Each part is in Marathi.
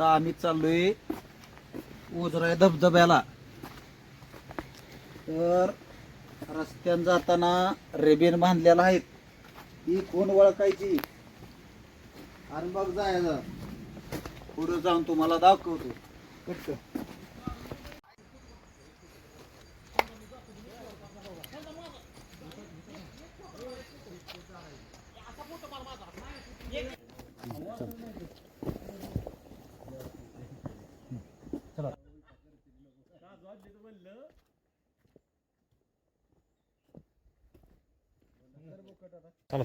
आता आम्ही चाललोय उजराय धबधब्याला. तर रस्त्यान जाताना रेबेन बांधलेला आहेत ही कोण ओळखायची? आणि मग जायचं. पुढे जाऊन तुम्हाला दाखवतो. कट चला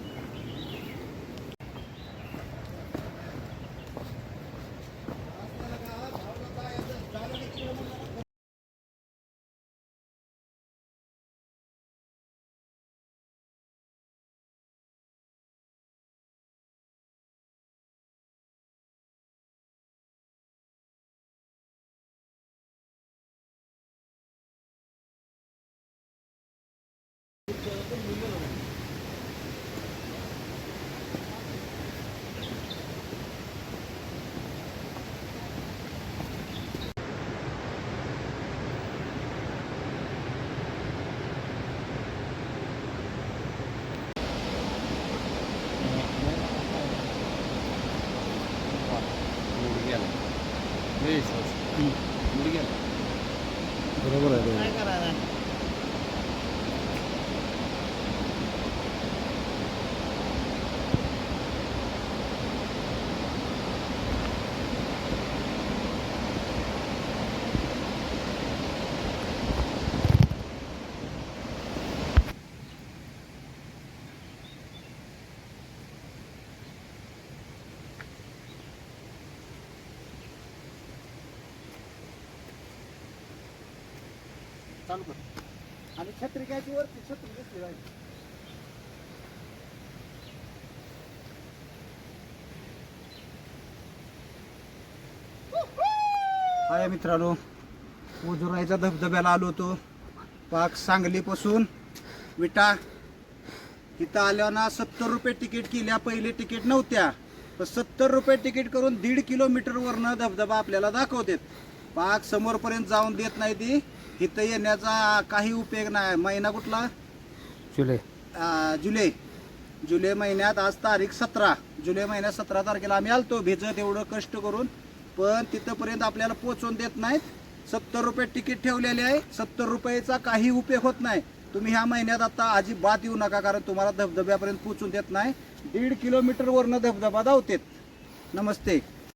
आहे हो आपण म्हातारा सुगडी चालू कर आणि छत्री घ्यायची वरती छत्री घेतली पाहिजे हाय मित्रांनो उजुरायचा धबधब्याला आलो होतो. पाक सांगलीपासून विटा. इथं आल्यावर ना सत्तर रुपये तिकीट केल्या पहिले तिकीट नव्हत्या. पण सत्तर रुपये तिकीट करून दीड किलोमीटरवरनं धबधबा आपल्याला दाखवतात. पाक समोरपर्यंत जाऊन देत नाही ती. इथं येण्याचा काही उपयोग नाही. महिना कुठला? अं, जुलै. जुलै महिन्यात आज तारीख सतरा. जुलै महिन्यात सतरा तारखेला आम्ही आलतो. भिजत एवढं कष्ट करून. पण तिथंपर्यंत आपल्याला पोचवून देत नाहीत. सत्तर रुपये तिकीट ठेवलेले आहे. सत्तर रुपयेचा काही उपयोग होत नाही. तुम्ही ह्या महिन्यात आता अजिबात येऊ नका कारण तुम्हाला धबधब्यापर्यंत पोचून देत नाही. दीड किलोमीटरवरनं धबधबा धावतेत. नमस्ते.